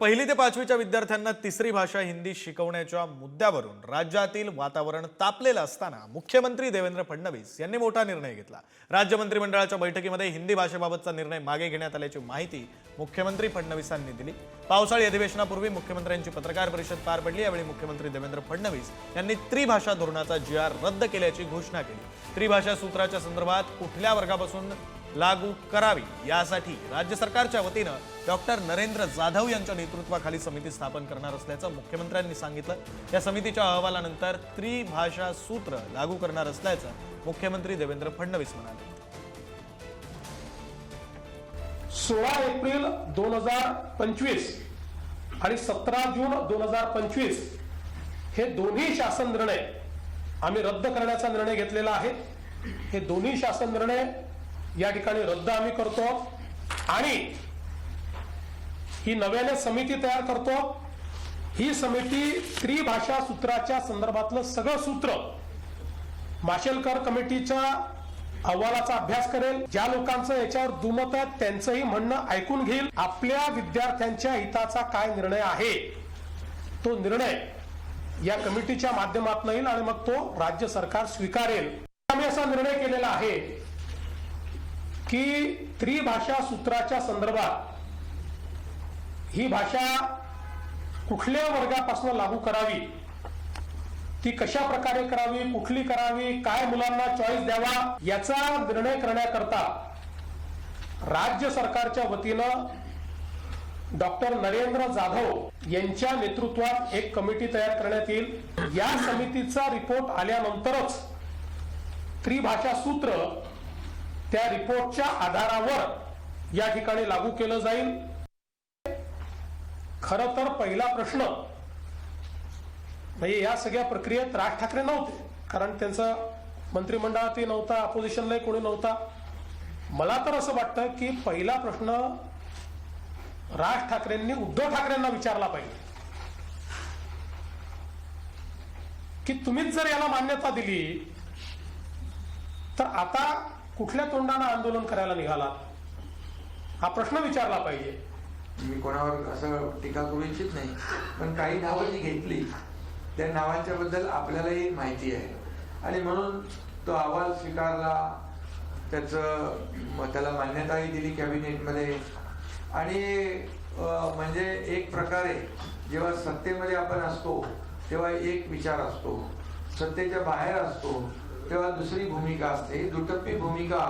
पहिली ते पाचवीच्या विद्यार्थ्यांना तिसरी भाषा हिंदी शिकवण्याच्या मुद्द्यावरून राज्यातील वातावरण तापलेलं असताना मुख्यमंत्री देवेंद्र फडणवीस यांनी मोठा निर्णय घेतला. राज्य मंत्रिमंडळाच्या बैठकीमध्ये हिंदी भाषेबाबतचा निर्णय मागे घेण्यात आल्याची माहिती मुख्यमंत्री फडणवीसांनी दिली. पावसाळी अधिवेशनापूर्वी मुख्यमंत्र्यांची पत्रकार परिषद पार पडली. यावेळी मुख्यमंत्री देवेंद्र फडणवीस यांनी त्रिभाषा धोरणाचा जी आर रद्द केल्याची घोषणा केली. त्रिभाषा सूत्राच्या संदर्भात कुठल्या वर्गापासून लागू करावी. यासाठी राज्य सरकारच्या वतीनं डॉक्टर नरेंद्र जाधव यांच्या नेतृत्वाखाली समिती स्थापन करणार असल्याचं मुख्यमंत्र्यांनी सांगितलं. या समितीच्या अहवालानंतर त्रिभाषा सूत्र लागू करणार असल्याचं मुख्यमंत्री देवेंद्र फडणवीस म्हणाले. सोळा एप्रिल दोन हजार पंचवीस आणि सतरा जून दोन हजार पंचवीस हे दोन्ही शासन निर्णय आम्ही रद्द करण्याचा निर्णय घेतलेला आहे. हे दोन्ही शासन निर्णय या ठिकाणी रद्द आम्ही करतो. आणि ही नव्याने समिती तयार करतो. ही समिती त्रिभाषा सूत्राच्या संदर्भातलं सगळं सूत्र माशेलकर कमिटीच्या अहवालाचा अभ्यास करेल. ज्या लोकांचं याच्यावर दुमत आहे त्यांचंही म्हणणं ऐकून घेईल. आपल्या विद्यार्थ्यांच्या हिताचा काय निर्णय आहे? तो निर्णय या कमिटीच्या माध्यमातून येईल आणि मग तो राज्य सरकार स्वीकारेल. आम्ही असा निर्णय केलेला आहे. की त्रिभाषा सूत्राच्या संदर्भात ही भाषा कुठल्या वर्गापासून लागू करावी? ती कशा प्रकारे करावी? कुठली करावी? काय मुलांना चॉईस द्यावा? याचा निर्णय करण्याकरता राज्य सरकारच्या वतीनं डॉक्टर नरेंद्र जाधव यांच्या नेतृत्वात एक कमिटी तयार करण्यात येईल. या समितीचा रिपोर्ट आल्यानंतरच त्रिभाषा सूत्र त्या रिपोर्टच्या आधारावर या ठिकाणी लागू केलं जाईल. खर तर पहिला प्रश्न म्हणजे या सगळ्या प्रक्रियेत राज ठाकरे नव्हते कारण त्यांचं मंत्रिमंडळातही नव्हता अपोजिशनलाही कोणी नव्हता. मला तर असं वाटतं की पहिला प्रश्न राज ठाकरेंनी उद्धव ठाकरेंना विचारला पाहिजे. की तुम्हीच जर याला मान्यता दिली तर आता कुठल्या तोंडानं आंदोलन करायला निघाला? हा प्रश्न विचारला पाहिजे. मी कोणावर असं टीका करू इच्छित नाही पण काही नावं जी घेतली त्या नावांच्या बद्दल आपल्यालाही माहिती आहे. आणि म्हणून तो अहवाल स्वीकारला त्याचं त्याला मान्यताही दिली कॅबिनेटमध्ये. आणि म्हणजे एक प्रकारे जेव्हा सत्तेमध्ये आपण असतो तेव्हा एक विचार असतो. सत्तेच्या बाहेर असतो. तेव्हा दुसरी भूमिका असते. दुटप्पी भूमिका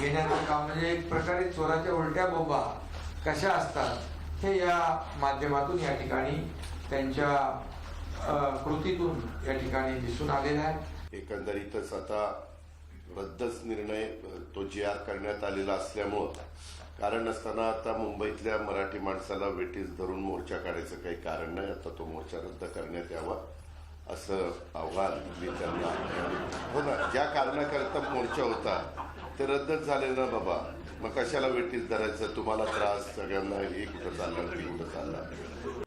घेण्याचं काम म्हणजे एक प्रकारे चोराच्या उलट्या बोबा कशा असतात हे या माध्यमातून या ठिकाणी त्यांच्या कृतीतून या ठिकाणी दिसून आलेलं आहे. एकंदरीतच आता रद्दच निर्णय तो जी आर करण्यात आलेला असल्यामुळं कारण असताना आता मुंबईतल्या मराठी माणसाला वेटीस धरून मोर्चा काढायचं काही कारण नाही. आता तो मोर्चा रद्द करण्यात यावा. असं आव्हान मी त्यांना हो ना ज्या कारणाकरता मोर्चा होता ते रद्दच झाले ना बाबा. मग कशाला वेटीस धरायचं? तुम्हाला त्रास सगळ्यांना हे कुठं चाललं ते कुठं चाललं